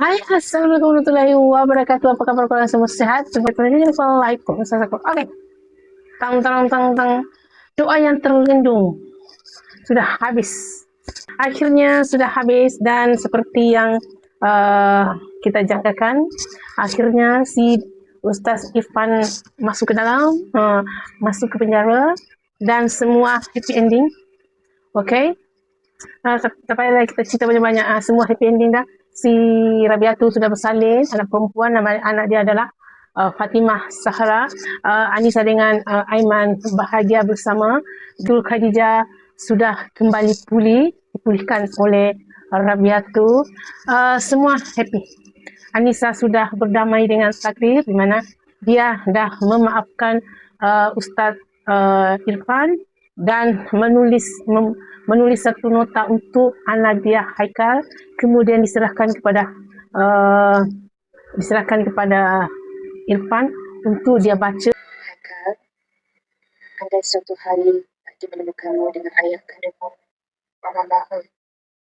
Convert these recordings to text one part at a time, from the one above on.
Hai, Assalamualaikum warahmatullahi wabarakatuh. Apa kabar kalian semua sehat? Jumpa like, komen, subscribe. Oke. Tang tang tang tang. Doa yang terlindung sudah habis. Akhirnya sudah habis dan seperti yang uh, kita jangkakan, akhirnya si Ustaz Irfan masuk ke dalam, uh, masuk ke penjara dan semua happy ending. Okay? Uh, payahlah kita cerita banyak-banyak. Uh, semua happy ending dah. Si Rabiatu sudah bersalin, anak perempuan, nama anak dia adalah uh, Fatimah Sahara. Uh, Anissa dengan uh, Aiman bahagia bersama. Dul Khadijah sudah kembali pulih, dipulihkan oleh Rabiatu. Uh, semua happy. Anissa sudah berdamai dengan takdir di mana dia dah memaafkan uh, Ustaz uh, Irfan dan menulis mem, menulis satu nota untuk anak dia Haikal kemudian diserahkan kepada uh, diserahkan kepada Irfan untuk dia baca Haikal andai suatu hari nanti menemukanmu dengan ayah kandungmu Mama mohon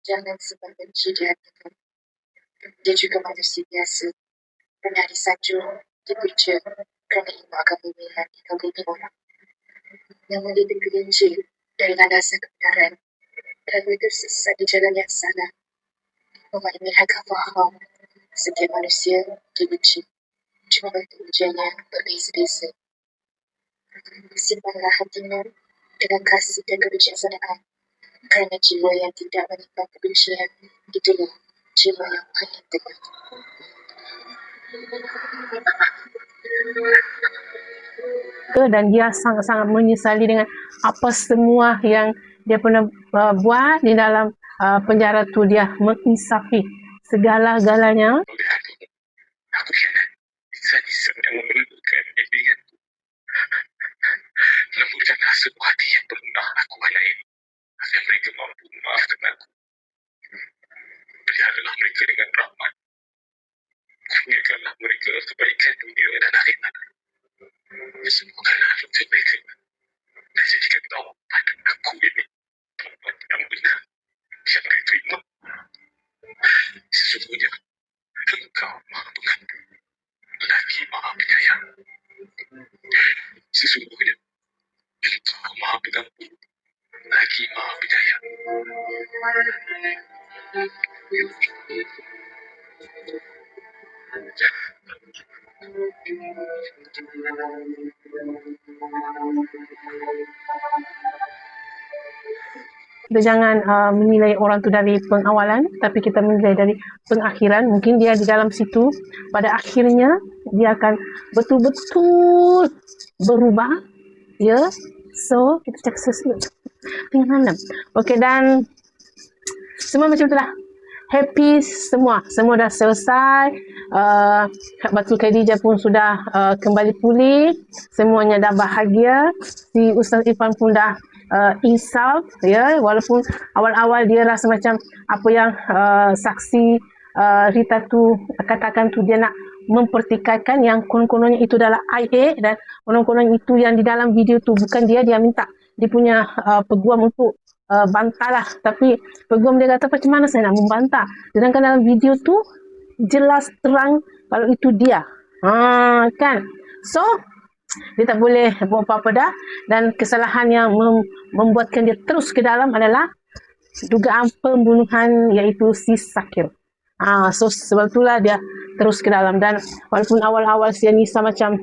jangan sebab benci di hatimu dia juga manusia biasa. Pernah disanjung, dipuja kerana ilmu agama pilihan di kagumi orang. Namun dia tergelincir dari landasan kebenaran lalu tersesat di jalan yang salah. Ini agak faham setiap manusia dibenci. Cuma bentuk ujiannya berbeza-beza. Simpanlah hatimu dengan kasih dan kebijaksanaan kerana jiwa yang tidak menimpa kebencian itulah jiwa yang paling tegar. dan dia sangat-sangat menyesali dengan apa semua yang dia pernah uh, buat di dalam uh, penjara tu dia menginsafi segala-galanya. Aku. Bisa-bisa yang memerlukan dengan lembutkanlah sebuah hati yang pernah aku balai agar mereka mampu memaafkan aku peliharalah mereka dengan rahmat. Kurniakanlah mereka kebaikan dunia dan akhirat. Sembuhkanlah luka mereka. Dan jadikan taubat aku ini taubat yang benar yang diterima. Sesungguhnya engkau maha pengampun lagi maha penyayang. Sesungguhnya engkau maha pengampun lagi maha penyayang. Kita jangan uh, menilai orang tu dari pengawalan tapi kita menilai dari pengakhiran. Mungkin dia di dalam situ pada akhirnya dia akan betul-betul berubah. Ya. Yeah. So, kita cek sesuatu. Dengan enam. Okey dan semua macam itulah happy semua. Semua dah selesai. Uh, Batu Khadijah pun sudah uh, kembali pulih. Semuanya dah bahagia. Si Ustaz Irfan pun dah uh, insaf ya. Walaupun awal-awal dia rasa macam apa yang uh, saksi uh, Rita tu katakan tu dia nak mempertikaikan yang konon-kononnya itu adalah IA dan konon-konon itu yang di dalam video tu. Bukan dia dia minta dia punya uh, peguam untuk uh, bantah lah. Tapi peguam dia kata macam mana saya nak membantah. Sedangkan dalam video tu jelas terang kalau itu dia. Ha, kan? So, dia tak boleh buat apa-apa dah. Dan kesalahan yang mem- membuatkan dia terus ke dalam adalah dugaan pembunuhan iaitu si Sakir. Ah, so sebab itulah dia terus ke dalam dan walaupun awal-awal si Anissa macam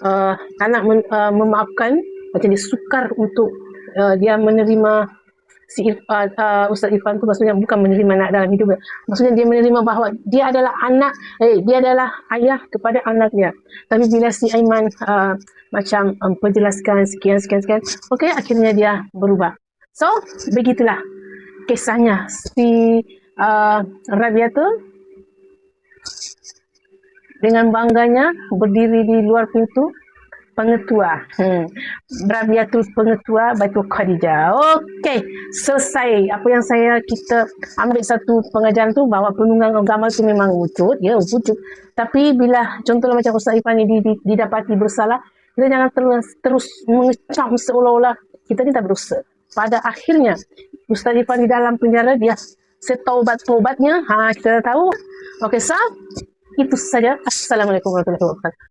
uh, anak men, uh, memaafkan macam dia sukar untuk uh, dia menerima si uh, uh, Ustaz Irfan tu maksudnya bukan menerima anak dalam hidup dia. Maksudnya dia menerima bahawa dia adalah anak, eh, dia adalah ayah kepada anak dia. Tapi bila si Aiman uh, macam um, penjelaskan sekian, sekian, sekian, okey akhirnya dia berubah. So, begitulah kisahnya si uh, Rabiatul dengan bangganya berdiri di luar pintu pengetua. Hmm. Rabiatul pengetua Baitul Khadijah. Okey, selesai. Apa yang saya kita ambil satu pengajaran tu bahawa penunggang agama tu memang wujud, ya wujud. Tapi bila contohnya macam Ustaz Ifan ni didapati bersalah, kita jangan terus, terus mengecam seolah-olah kita ni tak berusaha. Pada akhirnya, Ustaz Ifan di dalam penjara, dia setaubat-taubatnya, ha, kita dah tahu, Okey, Sal. Itu saja. Assalamualaikum warahmatullahi wabarakatuh.